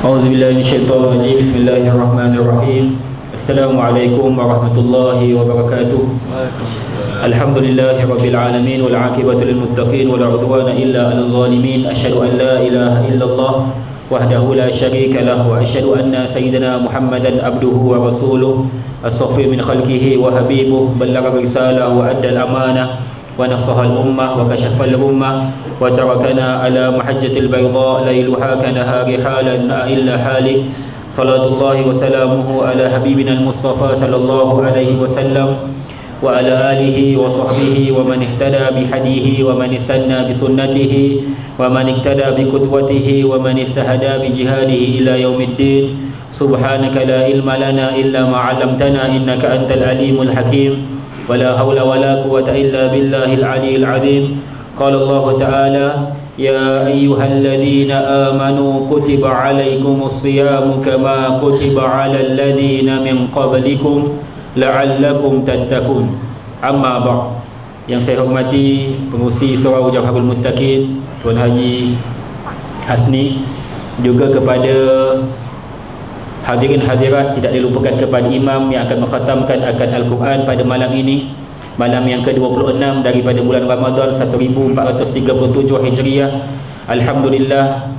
A'udzu billahi minasyaitonir rajim. Bismillahirrahmanirrahim. Assalamualaikum warahmatullahi wabarakatuh. Alhamdulillahirabbil alamin wal 'aqibatu lil muttaqin wa 'udwana illa 'alal zalimin. Asyhadu an la ilaha illallah wahdahu la syarika lah wa asyhadu anna sayyidina Muhammadan abduhu wa rasuluhu. Asofi min khalqihi wa habibuhu, ballagha risalahu wa adda amanah. ونصح الأمة وكشف الأمة وتركنا على محجة البيضاء ليلها كنهارها لا إلا حالك صلاة الله وسلامه على حبيبنا المصطفى صلى الله عليه وسلم وعلى آله وصحبه ومن اهتدى بحديه ومن استنى بسنته ومن اقتدى بقدوته ومن استهدى بجهاده إلى يوم الدين سبحانك لا علم لنا إلا ما علمتنا إنك أنت العليم الحكيم ولا حول ولا قوة إلا بالله العلي العظيم قال الله تعالى يا أيها الذين آمنوا كتب عليكم الصيام كما كتب على الذين من قبلكم la'allakum tattaqun amma ba' yang saya hormati pengurusi surau Jawharul Muttaqin Tuan Haji Hasni juga kepada hadirin hadirat tidak dilupakan kepada imam yang akan mengkhatamkan akan Al-Quran pada malam ini. Malam yang ke-26 daripada bulan Ramadan 1437 Hijriah. Alhamdulillah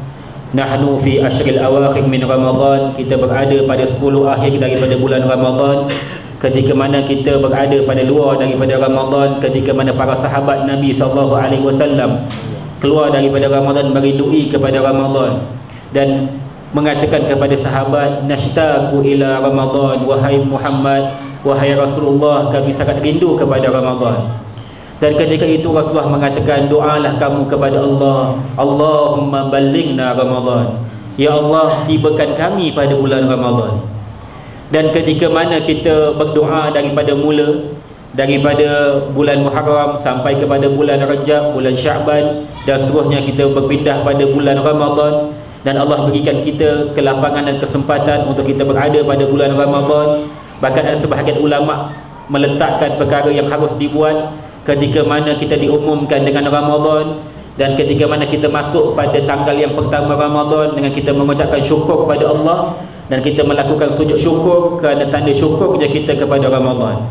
Nahnu fi ashril awakhir min Ramadan. Kita berada pada 10 akhir daripada bulan Ramadan. Ketika mana kita berada pada luar daripada Ramadan Ketika mana para sahabat Nabi SAW Keluar daripada Ramadan merindui kepada Ramadan. Dan mengatakan kepada sahabat Nashtaku ila Ramadan. Wahai Muhammad Wahai Rasulullah Kami sangat rindu kepada Ramadan. Dan ketika itu Rasulullah mengatakan doalah kamu kepada Allah. Allahumma balighna Ramadan. Ya Allah tibakan kami pada bulan Ramadan. Dan ketika mana kita berdoa daripada mula daripada bulan Muharram sampai kepada bulan Rajab, bulan Syaban dan seterusnya kita berpindah pada bulan Ramadan dan Allah berikan kita kelapangan dan kesempatan untuk kita berada pada bulan Ramadan. Bahkan ada sebahagian ulama meletakkan perkara yang harus dibuat ketika mana kita diumumkan dengan Ramadan dan ketika mana kita masuk pada tanggal yang pertama Ramadan dengan kita mengucapkan syukur kepada Allah dan kita melakukan sujud syukur kerana tanda syukurnya kita kepada Ramadan.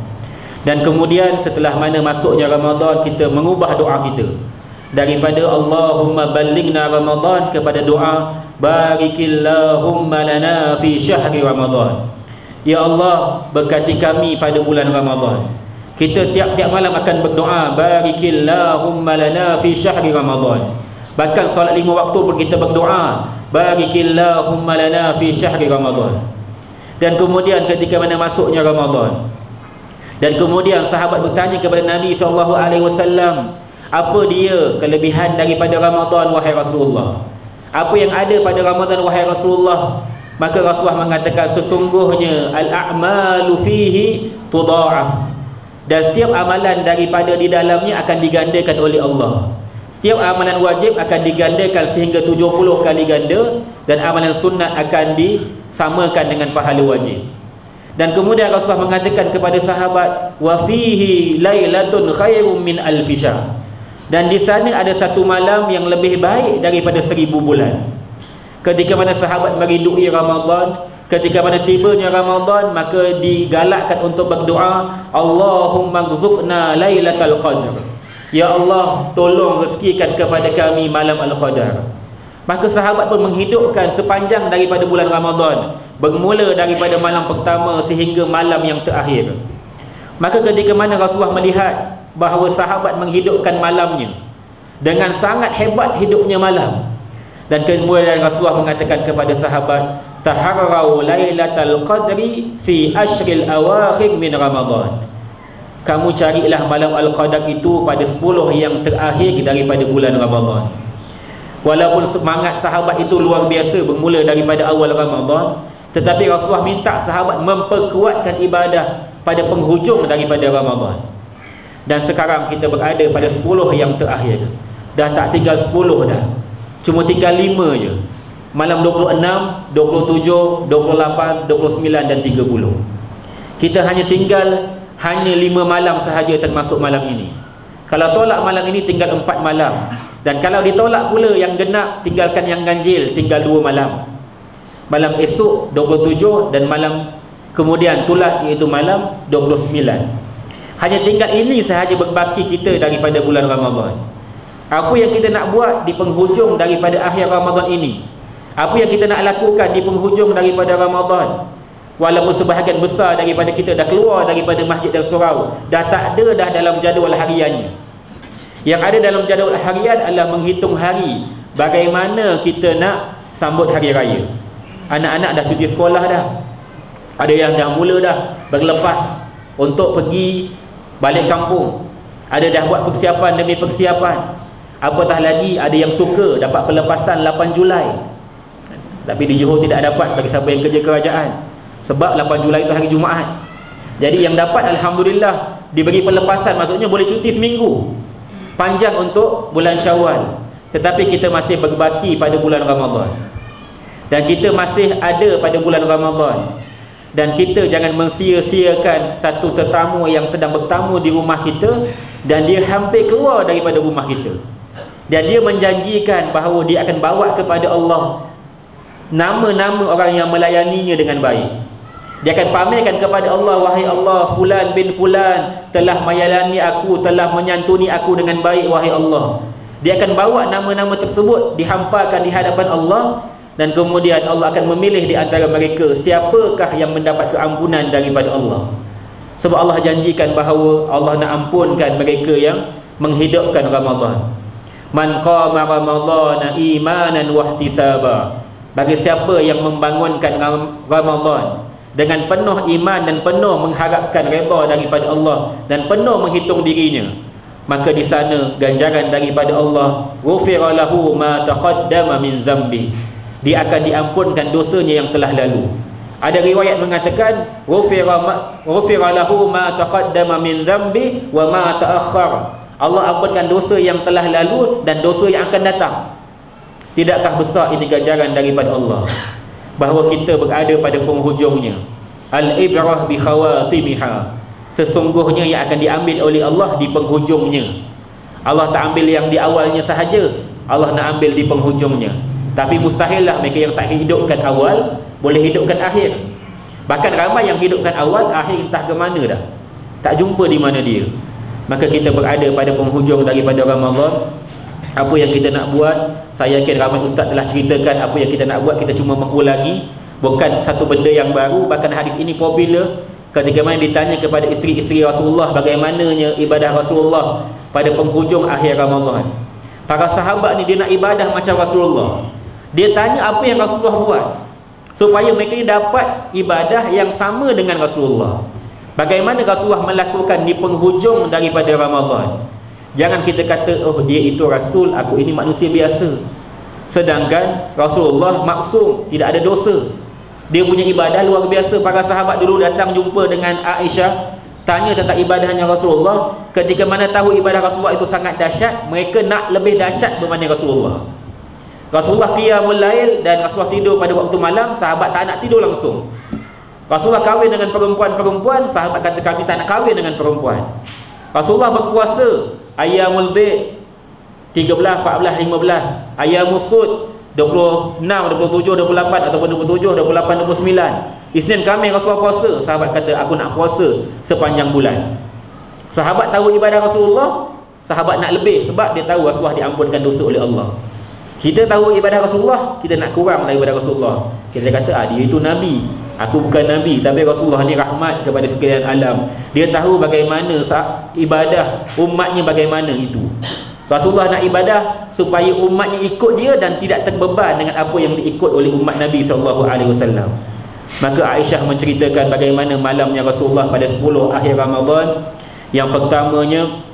Dan kemudian setelah mana masuknya Ramadan kita mengubah doa kita daripada Allahumma balighna Ramadan kepada doa barikillahumma lana fi syahri Ramadan. Ya Allah berkati kami pada bulan Ramadan. Kita tiap-tiap malam akan berdoa barikillahumma lana fi syahri ramadan. Bahkan solat lima waktu pun kita berdoa barikillahumma lana fi syahri ramadan. Dan kemudian ketika mana masuknya ramadan dan kemudian sahabat bertanya kepada Nabi sallallahu alaihi wasallam apa dia kelebihan daripada ramadan wahai Rasulullah? Apa yang ada pada ramadan wahai Rasulullah? Maka Rasulullah mengatakan sesungguhnya al-a'malu fihi tudha'af. Dan setiap amalan daripada di dalamnya akan digandakan oleh Allah. Setiap amalan wajib akan digandakan sehingga 70 kali ganda dan amalan sunat akan disamakan dengan pahala wajib. Dan kemudian Rasulullah mengatakan kepada sahabat wa fihi lailatun khairum min alfisha dan di sana ada satu malam yang lebih baik daripada seribu bulan. Ketika mana sahabat merindui Ramadan ketika mana tibanya Ramadan maka digalakkan untuk berdoa Allahumma ghzuqna lailatal qadr. Ya Allah tolong rezekikan kepada kami malam al-qadar. Maka sahabat pun menghidupkan sepanjang daripada bulan Ramadan bermula daripada malam pertama sehingga malam yang terakhir. Maka ketika mana Rasulullah melihat bahawa sahabat menghidupkan malamnya dengan sangat hebat hidupnya malam. Dan kemudian Rasulullah mengatakan kepada sahabat taharrau lailatal qadri fi ashril awakhir min ramadan. Kamu carilah malam al-qadar itu pada 10 yang terakhir daripada bulan ramadan. Walaupun semangat sahabat itu luar biasa bermula daripada awal ramadan tetapi Rasulullah minta sahabat memperkuatkan ibadah pada penghujung daripada ramadan dan sekarang kita berada pada 10 yang terakhir. Dah tak tinggal 10 dah. Cuma tinggal 5 je. Malam 26, 27, 28, 29 dan 30 kita hanya tinggal hanya 5 malam sahaja termasuk malam ini. Kalau tolak malam ini tinggal 4 malam. Dan kalau ditolak pula yang genap tinggalkan yang ganjil tinggal 2 malam. Malam esok 27 dan malam kemudian tulat iaitu malam 29 hanya tinggal ini sahaja berbaki kita daripada bulan Ramadhan apa yang kita nak buat di penghujung daripada akhir Ramadhan ini? Apa yang kita nak lakukan di penghujung daripada Ramadhan walaupun sebahagian besar daripada kita dah keluar daripada masjid dan surau dah tak ada dah dalam jadual hariannya. Yang ada dalam jadual harian adalah menghitung hari bagaimana kita nak sambut hari raya. Anak-anak dah cuti sekolah dah. Ada yang dah mula dah berlepas untuk pergi balik kampung. Ada dah buat persiapan demi persiapan. Apatah lagi ada yang suka dapat pelepasan 8 Julai. Tapi di Johor tidak dapat bagi siapa yang kerja kerajaan. Sebab 8 Julai itu hari Jumaat. Jadi yang dapat Alhamdulillah diberi pelepasan. Maksudnya boleh cuti seminggu. Panjang untuk bulan syawal. Tetapi kita masih berbaki pada bulan Ramadhan dan kita masih ada pada bulan Ramadhan dan kita jangan mensia-siakan satu tetamu yang sedang bertamu di rumah kita dan dia hampir keluar daripada rumah kita. Dan dia menjanjikan bahawa dia akan bawa kepada Allah nama-nama orang yang melayaninya dengan baik. Dia akan pamerkan kepada Allah wahai Allah fulan bin fulan telah melayani aku telah menyantuni aku dengan baik wahai Allah. Dia akan bawa nama-nama tersebut dihamparkan di hadapan Allah dan kemudian Allah akan memilih di antara mereka siapakah yang mendapat keampunan daripada Allah. Sebab Allah janjikan bahawa Allah nak ampunkan mereka yang menghidupkan Ramadhan man qama ramadhana imanan wahtisaba bagi siapa yang membangunkan Ramadhan dengan penuh iman dan penuh mengharapkan redha daripada Allah dan penuh menghitung dirinya maka di sana ganjaran daripada Allah ghufira lahu ma taqaddama min zambi dia akan diampunkan dosanya yang telah lalu. Ada riwayat mengatakan ghufira lahu ma taqaddama min zambi wa ma ta'akhkhar. Allah ampunkan dosa yang telah lalu dan dosa yang akan datang. Tidakkah besar ini ganjaran daripada Allah? Bahawa kita berada pada penghujungnya. Al-ibrah bi khawatimiha. Sesungguhnya yang akan diambil oleh Allah di penghujungnya. Allah tak ambil yang di awalnya sahaja. Allah nak ambil di penghujungnya tapi mustahillah mereka yang tak hidupkan awal boleh hidupkan akhir. Bahkan ramai yang hidupkan awal akhir entah ke mana dah. Tak jumpa di mana dia. Maka kita berada pada penghujung daripada Ramadan. Apa yang kita nak buat? Saya yakin ramai ustaz telah ceritakan apa yang kita nak buat. Kita cuma mengulangi. Bukan satu benda yang baru. Bahkan hadis ini popular. Ketika mana ditanya kepada isteri-isteri Rasulullah bagaimananya ibadah Rasulullah pada penghujung akhir Ramadan. Para sahabat ni dia nak ibadah macam Rasulullah dia tanya apa yang Rasulullah buat supaya mereka ni dapat ibadah yang sama dengan Rasulullah. Bagaimana Rasulullah melakukan di penghujung daripada Ramadan? Jangan kita kata oh dia itu Rasul aku ini manusia biasa. Sedangkan Rasulullah maksum tidak ada dosa. Dia punya ibadah luar biasa. Para sahabat dulu datang jumpa dengan Aisyah tanya tentang ibadahnya Rasulullah. Ketika mana tahu ibadah Rasulullah itu sangat dahsyat mereka nak lebih dahsyat berbanding Rasulullah Rasulullah qiyamul lail dan Rasulullah tidur pada waktu malam sahabat tak nak tidur langsung. Rasulullah kahwin dengan perempuan-perempuan sahabat kata kami tak nak kahwin dengan perempuan. Rasulullah berpuasa ayamul bait 13 14 15 ayamul sud 26, 27, 28 ataupun 27, 28, 29 Isnin kami Rasulullah puasa Sahabat kata aku nak puasa sepanjang bulan. Sahabat tahu ibadah Rasulullah Sahabat nak lebih sebab dia tahu Rasulullah diampunkan dosa oleh Allah Kita tahu ibadah Rasulullah Kita nak kurang daripada Rasulullah Kita kata ah, dia itu Nabi Aku bukan Nabi Tapi Rasulullah ni rahmat kepada sekalian alam Dia tahu bagaimana ibadah umatnya bagaimana itu Rasulullah nak ibadah supaya umatnya ikut dia dan tidak terbeban dengan apa yang diikut oleh umat Nabi wasallam. Maka Aisyah menceritakan bagaimana malamnya Rasulullah pada 10 akhir Ramadan yang pertamanya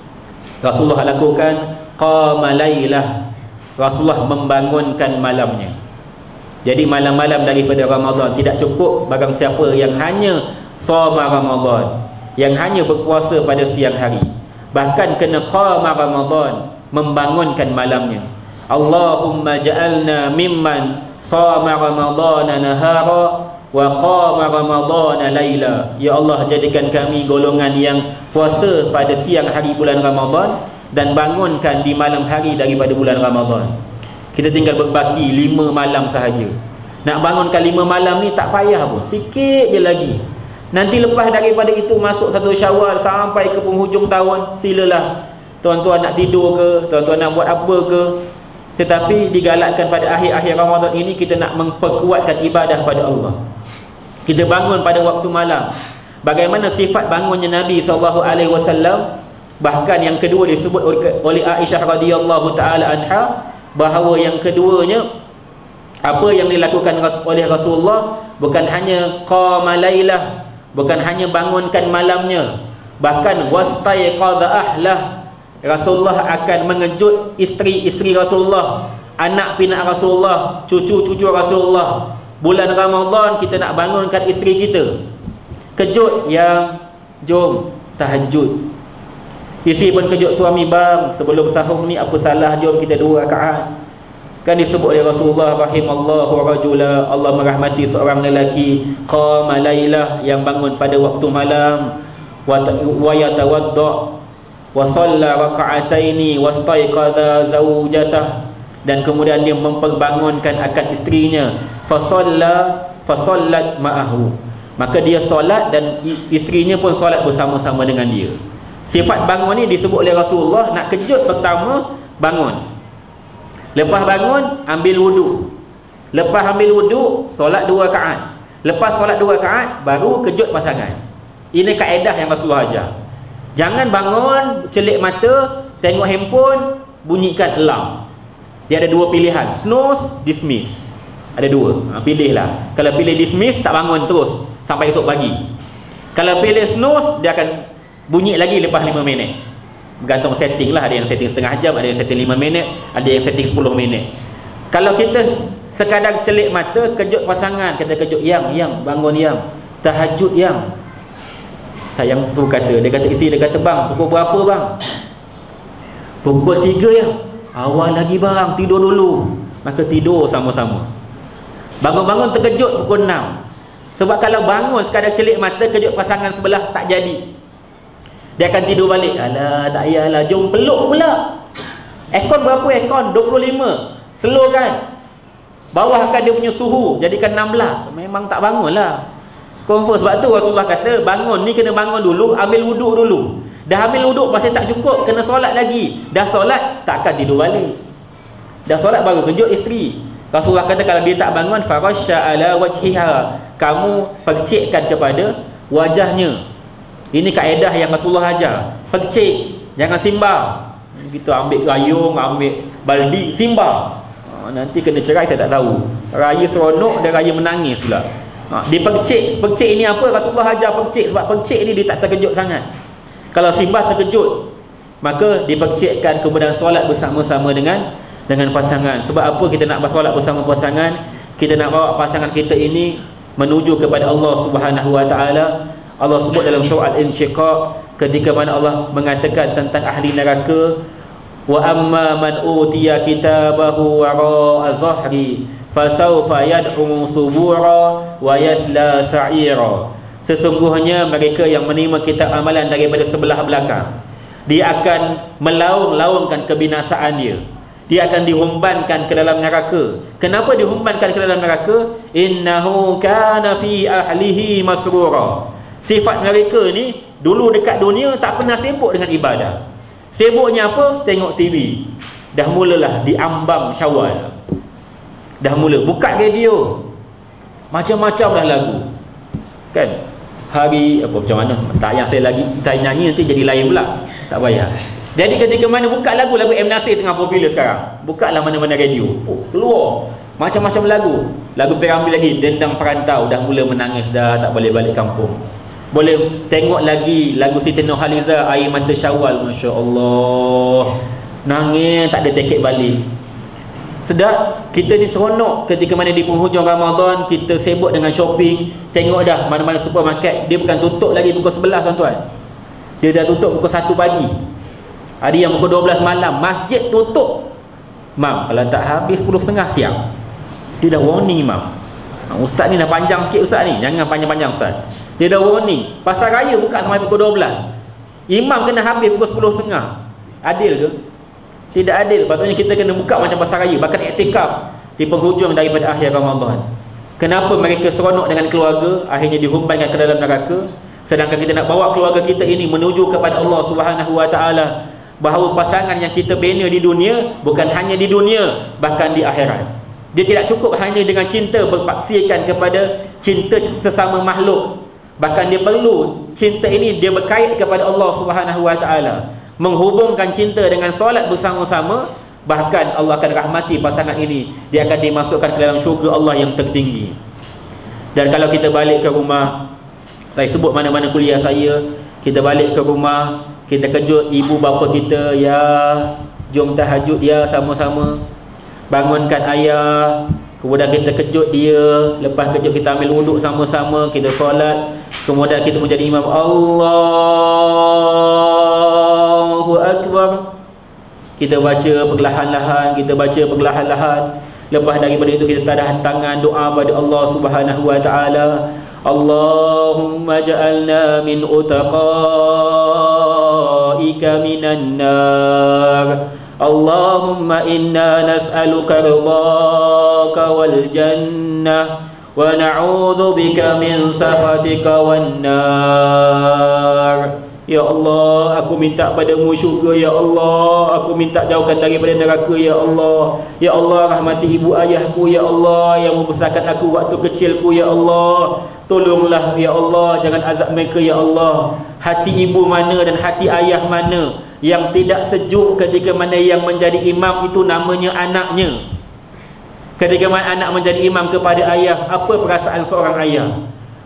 Rasulullah lakukan qama lailah. Rasulullah membangunkan malamnya. Jadi malam-malam daripada Ramadan tidak cukup bagi siapa yang hanya soma Ramadan, yang hanya berpuasa pada siang hari. Bahkan kena qama Ramadan, membangunkan malamnya Allahumma ja'alna mimman sama ramadana nahara wa qama ramadana laila ya Allah jadikan kami golongan yang puasa pada siang hari bulan Ramadan dan bangunkan di malam hari daripada bulan Ramadan. Kita tinggal berbaki lima malam sahaja. Nak bangunkan lima malam ni tak payah pun. Sikit je lagi. Nanti lepas daripada itu masuk satu syawal sampai ke penghujung tahun silalah. Tuan-tuan nak tidur ke? Tuan-tuan nak buat apa ke? Tetapi digalakkan pada akhir-akhir Ramadan ini kita nak memperkuatkan ibadah pada Allah. Kita bangun pada waktu malam. Bagaimana sifat bangunnya Nabi SAW bahkan yang kedua disebut oleh Aisyah radhiyallahu taala anha bahawa yang keduanya apa yang dilakukan oleh Rasulullah bukan hanya qama lailah bukan hanya bangunkan malamnya bahkan wastaiqadha ahlah Rasulullah akan mengejut isteri-isteri Rasulullah anak pinak Rasulullah cucu-cucu Rasulullah. Bulan Ramadan kita nak bangunkan isteri kita. Kejut yang jom tahajud isteri pun kejut suami bang sebelum sahur ni apa salah? Jom kita dua rakaat. Kan disebut oleh Rasulullah rahimallahu rajula. Allah merahmati seorang lelaki. Qama lailah yang bangun pada waktu malam. Wa yatawadda wa shalla raka'ataini wastaiqadha zawjatah. Dan kemudian dia memperbangunkan akan isterinya. Fa shalla fa sallat ma'ahu. Maka dia solat dan isterinya pun solat bersama-sama dengan dia sifat bangun ni disebut oleh Rasulullah nak kejut pertama bangun Lepas bangun ambil wuduk. Lepas ambil wuduk solat dua rakaat. Lepas solat dua rakaat baru kejut pasangan. Ini kaedah yang Rasulullah ajar. Jangan bangun celik mata tengok handphone bunyikan alarm. Dia ada dua pilihan, snooze, dismiss. Ada dua. Ha, pilihlah. Kalau pilih dismiss tak bangun terus sampai esok pagi. Kalau pilih snooze dia akan bunyi lagi lepas 5 minit. Bergantung setting lah. Ada yang setting setengah jam ada yang setting 5 minit ada yang setting 10 minit. Kalau kita sekadar celik mata kejut pasangan kita kejut yang yang bangun yang tahajud yang. Sayang tu kata dia kata isteri dia kata bang pukul berapa bang? Pukul 3 ya awal lagi bang. Tidur dulu. Maka tidur sama-sama. Bangun-bangun terkejut pukul 6 sebab kalau bangun sekadar celik mata kejut pasangan sebelah tak jadi dia akan tidur balik. Alah, tak payahlah. Jom peluk pula. Ekon berapa ekon? 25. Slow kan? Bawahkan dia punya suhu. Jadikan 16. Memang tak bangun lah. Confirm. Sebab tu Rasulullah kata, bangun ni kena bangun dulu. Ambil wuduk dulu. Dah ambil wuduk masih tak cukup. Kena solat lagi. Dah solat, tak akan tidur balik. Dah solat baru kejut isteri. Rasulullah kata kalau dia tak bangun farasya ala wajhiha kamu percikkan kepada wajahnya ini kaedah yang Rasulullah ajar. Pekcik, jangan simbah. Kita ambil gayung, ambil baldi, simbah. Ha, nanti kena cerai saya tak tahu. Raya seronok dan raya menangis pula. Ha, dia pekcik, pekcik ini apa? Rasulullah ajar pekcik sebab pekcik ni dia tak terkejut sangat. Kalau simbah terkejut, maka dipekcikkan kemudian solat bersama-sama dengan dengan pasangan. Sebab apa kita nak bersolat bersama pasangan? Kita nak bawa pasangan kita ini menuju kepada Allah Subhanahu Wa Taala Allah sebut dalam surah Al-Insyiqaq ketika mana Allah mengatakan tentang ahli neraka wa amma man utiya kitabahu wara'a zahri fasawfa yad'u subura wa yasla sa'ira. Sesungguhnya mereka yang menerima kitab amalan daripada sebelah belakang dia akan melaung-laungkan kebinasaan dia. Dia akan dihumbankan ke dalam neraka. Kenapa dihumbankan ke dalam neraka? Innahu kana fi ahlihi masrura Sifat mereka ni dulu dekat dunia tak pernah sibuk dengan ibadah. Sibuknya apa? Tengok TV. Dah mulalah diambang Syawal. Dah mula buka radio. Macam-macam dah lagu. Kan? Hari apa macam mana? Tak yang saya lagi saya nyanyi nanti jadi lain pula. Tak payah. Jadi ketika mana buka lagu lagu M Nasir tengah popular sekarang. Buka lah mana-mana radio. Oh, keluar macam-macam lagu. Lagu Piramli lagi Dendang Perantau dah mula menangis dah tak boleh balik kampung boleh tengok lagi lagu Siti Nurhaliza Air Mata Syawal Masya Allah nangis tak ada tiket balik. Sedap kita ni seronok ketika mana di penghujung Ramadan kita sibuk dengan shopping. Tengok dah mana-mana supermarket dia bukan tutup lagi pukul 11 tuan-tuan. Dia dah tutup pukul 1 pagi. Ada yang pukul 12 malam masjid tutup. Mam kalau tak habis 10.30 siang. Dia dah warning mam ustaz ni dah panjang sikit ustaz ni. Jangan panjang-panjang ustaz. Dia dah warning. Pasar raya buka sampai pukul 12 imam kena habis pukul 10.30 adil ke? tidak adil. Patutnya kita kena buka macam pasar raya. Bahkan iktikaf di penghujung daripada akhir Ramadan. Kenapa mereka seronok dengan keluarga? Akhirnya dihumbankan ke dalam neraka. Sedangkan kita nak bawa keluarga kita ini menuju kepada Allah Subhanahu Wa Taala. Bahawa pasangan yang kita bina di dunia bukan hanya di dunia bahkan di akhirat. Dia tidak cukup hanya dengan cinta berpaksikan kepada cinta sesama makhluk. Bahkan dia perlu cinta ini dia berkait kepada Allah Subhanahu Wa Taala. Menghubungkan cinta dengan solat bersama-sama Bahkan Allah akan rahmati pasangan ini Dia akan dimasukkan ke dalam syurga Allah yang tertinggi Dan kalau kita balik ke rumah Saya sebut mana-mana kuliah saya Kita balik ke rumah Kita kejut ibu bapa kita Ya Jom tahajud ya sama-sama Bangunkan ayah Kemudian kita kejut dia Lepas kejut kita ambil wuduk sama-sama Kita solat Kemudian kita menjadi imam. Allahu Akbar. Kita baca perlahan-lahan kita baca perlahan-lahan. Lepas daripada itu kita tadah tangan doa pada Allah Subhanahu wa taala. Allahumma ja'alna min utaqaika minan nar Allahumma inna nas'aluka ridhaka wal jannah wa na'udzu bika min sakhatika wan nar. Ya Allah, aku minta padamu syurga Ya Allah, aku minta jauhkan daripada neraka Ya Allah. Ya Allah, rahmati ibu ayahku Ya Allah, yang membesarkan aku waktu kecilku Ya Allah. Tolonglah Ya Allah, jangan azab mereka Ya Allah. Hati ibu mana dan hati ayah mana Yang tidak sejuk ketika mana yang menjadi imam itu namanya anaknya Ketika mana anak menjadi imam kepada ayah Apa perasaan seorang ayah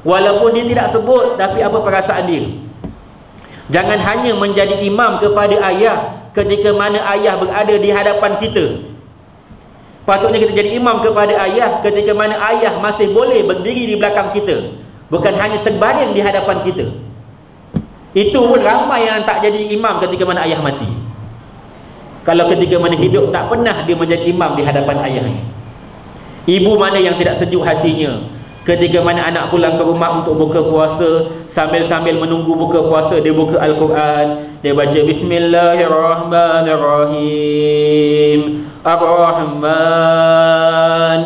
Walaupun dia tidak sebut Tapi apa perasaan dia Jangan hanya menjadi imam kepada ayah ketika mana ayah berada di hadapan kita. Patutnya kita jadi imam kepada ayah ketika mana ayah masih boleh berdiri di belakang kita. Bukan hanya terbaring di hadapan kita. Itu pun ramai yang tak jadi imam ketika mana ayah mati. Kalau ketika mana hidup tak pernah dia menjadi imam di hadapan ayahnya. Ibu mana yang tidak sejuk hatinya Ketika mana anak pulang ke rumah untuk buka puasa Sambil-sambil menunggu buka puasa Dia buka Al-Quran Dia baca Bismillahirrahmanirrahim Ar-Rahman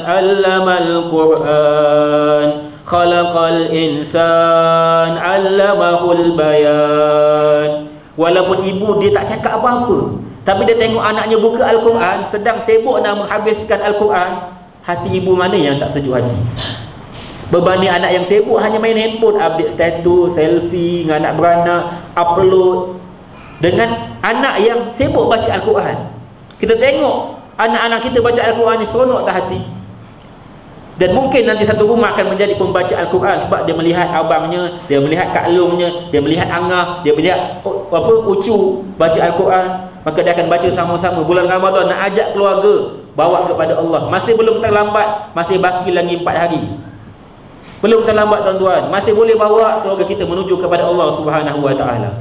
Allamal Quran Khalaqal insan Allamahul bayan Walaupun ibu dia tak cakap apa-apa Tapi dia tengok anaknya buka Al-Quran Sedang sibuk nak menghabiskan Al-Quran Hati ibu mana yang tak sejuk hati? Berbanding anak yang sibuk hanya main handphone Update status, selfie dengan anak beranak Upload. Dengan anak yang sibuk baca Al-Quran Kita tengok Anak-anak kita baca Al-Quran ni seronok tak hati dan mungkin nanti satu rumah akan menjadi pembaca Al-Quran Sebab dia melihat abangnya Dia melihat kak longnya Dia melihat angah Dia melihat oh, apa ucu baca Al-Quran Maka dia akan baca sama-sama Bulan Ramadan nak ajak keluarga Bawa kepada Allah Masih belum terlambat Masih baki lagi empat hari belum terlambat tuan-tuan. Masih boleh bawa keluarga kita menuju kepada Allah Subhanahu Wa Taala.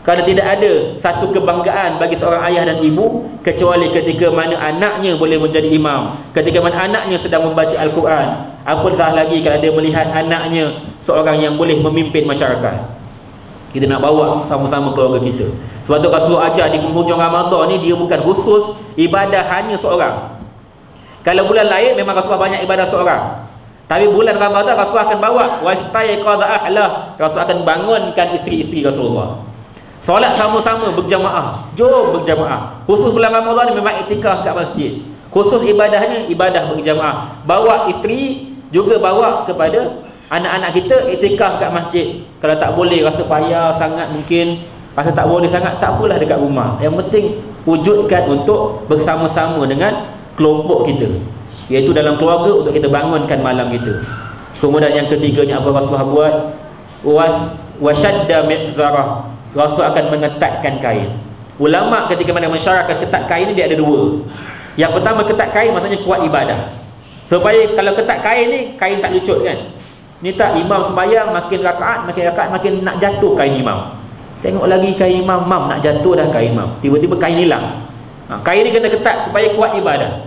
Kerana tidak ada satu kebanggaan bagi seorang ayah dan ibu kecuali ketika mana anaknya boleh menjadi imam. Ketika mana anaknya sedang membaca Al-Quran. Apatah lagi kalau dia melihat anaknya seorang yang boleh memimpin masyarakat. Kita nak bawa sama-sama keluarga kita. Sebab tu Rasulullah ajar di penghujung Ramadan ni dia bukan khusus ibadah hanya seorang. Kalau bulan lain memang Rasulullah banyak ibadah seorang. Tapi bulan Ramadan Rasulullah akan bawa wastaiqadha ahlah. Rasul akan bangunkan isteri-isteri Rasulullah. Solat sama-sama berjamaah. Jom berjamaah. Khusus bulan Ramadan memang iktikaf kat masjid. Khusus ibadahnya ibadah berjamaah. Bawa isteri juga bawa kepada anak-anak kita iktikaf kat masjid. Kalau tak boleh rasa payah sangat mungkin rasa tak boleh sangat tak apalah dekat rumah. Yang penting wujudkan untuk bersama-sama dengan kelompok kita iaitu dalam keluarga untuk kita bangunkan malam kita kemudian yang ketiganya apa Rasulullah buat was wasyadda mi'zarah Rasul akan mengetatkan kain. Ulama ketika mana masyarakat ketat kain dia ada dua. Yang pertama ketat kain maksudnya kuat ibadah. Supaya kalau ketat kain ni kain tak lucut kan? Ni tak imam sembahyang makin rakaat makin rakaat makin nak jatuh kain imam. Tengok lagi kain imam mam nak jatuh dah kain imam. Tiba-tiba kain hilang. Ha, kain ni kena ketat supaya kuat ibadah.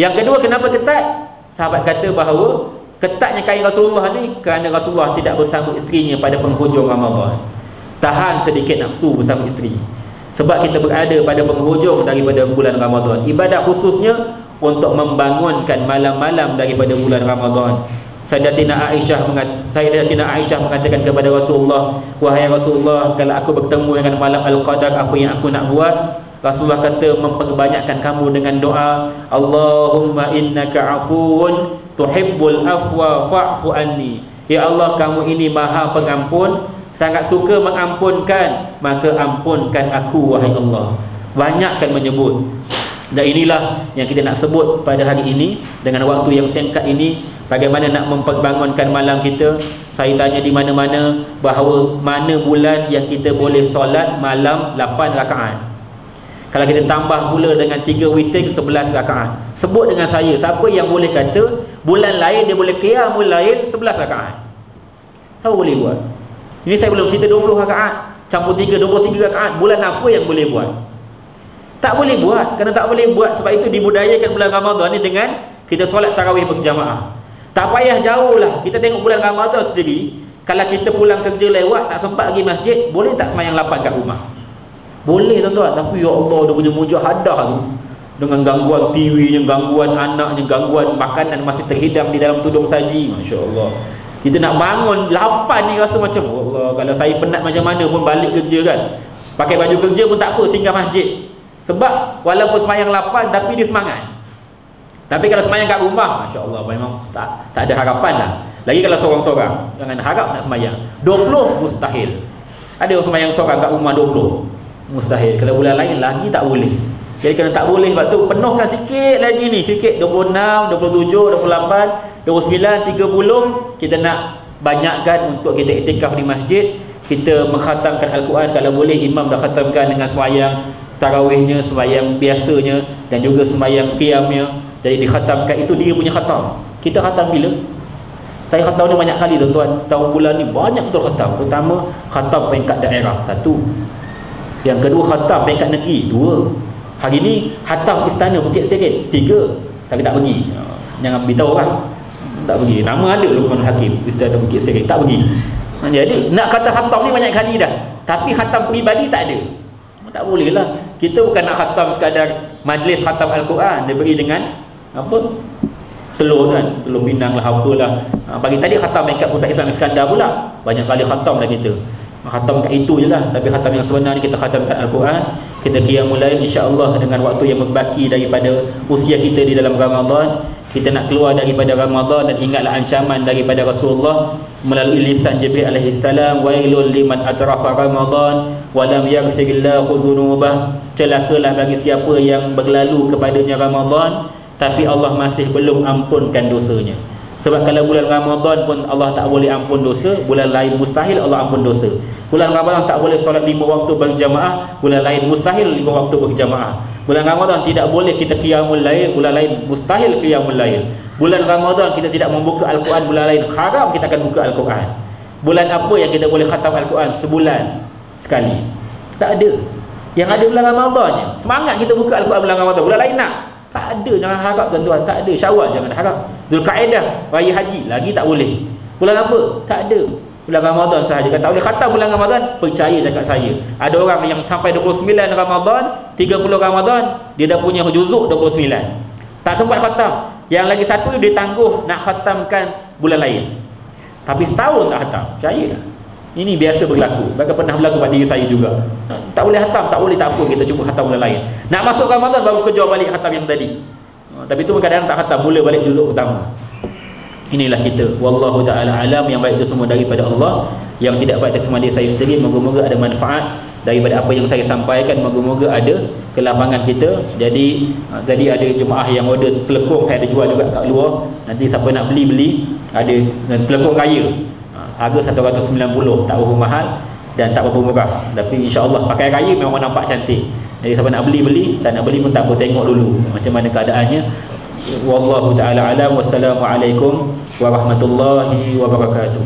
Yang kedua kenapa ketat? Sahabat kata bahawa ketatnya kain Rasulullah ni kerana Rasulullah tidak bersama isterinya pada penghujung Ramadan. Tahan sedikit nafsu bersama isteri. Sebab kita berada pada penghujung daripada bulan Ramadan. Ibadah khususnya untuk membangunkan malam-malam daripada bulan Ramadan Sayyidatina Aisyah Sayyidatina Aisyah mengatakan kepada Rasulullah, "Wahai Rasulullah, kalau aku bertemu dengan malam Al-Qadar, apa yang aku nak buat?" Rasulullah kata, "Memperbanyakkan kamu dengan doa, Allahumma innaka afuwun tuhibbul afwa fa'fu anni." Ya Allah, kamu ini Maha Pengampun, sangat suka mengampunkan, maka ampunkan aku wahai Allah. Banyakkan menyebut dan inilah yang kita nak sebut pada hari ini dengan waktu yang singkat ini bagaimana nak memperbangunkan malam kita. Saya tanya di mana-mana bahawa mana bulan yang kita boleh solat malam 8 rakaat. Kalau kita tambah pula dengan 3 witir 11 rakaat. Sebut dengan saya siapa yang boleh kata bulan lain dia boleh qiyamul lain 11 rakaat. Siapa boleh buat? Ini saya belum cerita 20 rakaat, campur 3 23 rakaat. Bulan apa yang boleh buat? Tak boleh buat. Kerana tak boleh buat Sebab itu dibudayakan bulan Ramadan ni dengan Kita solat tarawih berjamaah. Tak payah jauh lah. Kita tengok bulan Ramadan sendiri. Kalau kita pulang kerja lewat Tak sempat pergi masjid Boleh tak semayang lapan kat rumah? Boleh tuan-tuan. Tapi ya Allah Dia punya mujahadah tu Dengan gangguan TV Gangguan anaknya Gangguan makanan Masih terhidam di dalam tudung saji. Masya Allah kita nak bangun lapan ni rasa macam Allah kalau saya penat macam mana pun balik kerja kan pakai baju kerja pun tak apa singgah masjid sebab walaupun semayang 8 tapi dia semangat. Tapi kalau semayang kat rumah, masya-Allah memang tak tak ada harapan lah. Lagi kalau seorang-seorang, jangan harap nak semayang. 20 mustahil. Ada orang semayang seorang kat rumah 20. Mustahil. Kalau bulan lain lagi tak boleh. Jadi kalau tak boleh sebab tu penuhkan sikit lagi ni. Sikit 26, 27, 28, 29, 30 kita nak banyakkan untuk kita iktikaf di masjid. Kita mengkhatamkan Al-Quran. Kalau boleh imam dah khatamkan dengan semayang tarawihnya sembahyang biasanya dan juga sembahyang qiyamnya. Jadi dikhatamkan. Itu dia punya khatam. Kita khatam bila? Saya khatam ni banyak kali tuan-tuan. Tahun bulan ni banyak betul khatam. Pertama khatam peringkat daerah. Satu. Yang kedua khatam peringkat negeri. Dua. Hari ni khatam istana Bukit Serit tiga. Tapi tak pergi jangan beritahu orang tak pergi. Nama ada Luqman Hakim. Istana Bukit Serit tak pergi. Jadi nak kata khatam ni banyak kali dah. Tapi khatam peribadi tak ada. Tak boleh lah. Kita bukan nak khatam sekadar majlis khatam Al-Quran. Dia beri dengan apa telur kan. Telur pinang lah apalah ha, pagi tadi khatam dekat pusat Islam Iskandar pula. Banyak kali khatam dah kita khatam kat itu je lah. Tapi khatam yang sebenar ni kita khatamkan Al-Quran kita qiyamul lain insyaAllah dengan waktu yang berbaki daripada usia kita di dalam Ramadan. Kita nak keluar daripada Ramadan dan ingatlah ancaman daripada Rasulullah melalui lisan Jibril alaihi salam wailul liman adraka Ramadan wa lam yaghfirillahu dzunubah celakalah bagi siapa yang berlalu kepadanya Ramadan tapi Allah masih belum ampunkan dosanya sebab kalau bulan Ramadan pun Allah tak boleh ampun dosa Bulan lain mustahil Allah ampun dosa. Bulan Ramadan tak boleh solat lima waktu berjamaah Bulan lain mustahil lima waktu berjamaah. Bulan Ramadan tidak boleh kita qiyamul lain Bulan lain mustahil qiyamul lain Bulan Ramadan kita tidak membuka Al-Quran Bulan lain haram kita akan buka Al-Quran. Bulan apa yang kita boleh khatam Al-Quran? Sebulan sekali. Tak ada. Yang ada bulan Ramadan Semangat kita buka Al-Quran bulan Ramadan. Bulan lain nak tak ada jangan harap tuan-tuan, tak ada. Syawal jangan harap. Zulkaidah raya haji lagi tak boleh. Bulan apa? Tak ada. Bulan Ramadan sahaja. Kata boleh khatam bulan Ramadan, percaya cakap saya. Ada orang yang sampai 29 Ramadan, 30 Ramadan, dia dah punya juzuk 29. Tak sempat khatam. Yang lagi satu dia tangguh nak khatamkan bulan lain. Tapi setahun tak khatam. Percaya? Ini biasa berlaku. Bahkan pernah berlaku pada diri saya juga. Tak boleh hatam, tak boleh tak apa kita cuba hatam bulan lain. Nak masuk Ramadan baru kejar balik hatam yang tadi. Ha, tapi itu kadang-kadang tak hatam, mula balik juzuk pertama. Inilah kita. Wallahu taala alam yang baik itu semua daripada Allah. Yang tidak baik itu semua dari saya sendiri. Moga-moga ada manfaat daripada apa yang saya sampaikan. Moga-moga ada kelapangan kita. Jadi ha, tadi ada jemaah yang order telekung saya ada jual juga kat luar. Nanti siapa nak beli beli ada telekung kaya harga 190 tak berapa mahal dan tak berapa murah. Tapi insyaAllah pakai raya memang nampak cantik. Jadi siapa nak beli-beli tak nak beli pun tak apa tengok dulu macam mana keadaannya. Wallahu ta'ala alam. Wassalamualaikum warahmatullahi wabarakatuh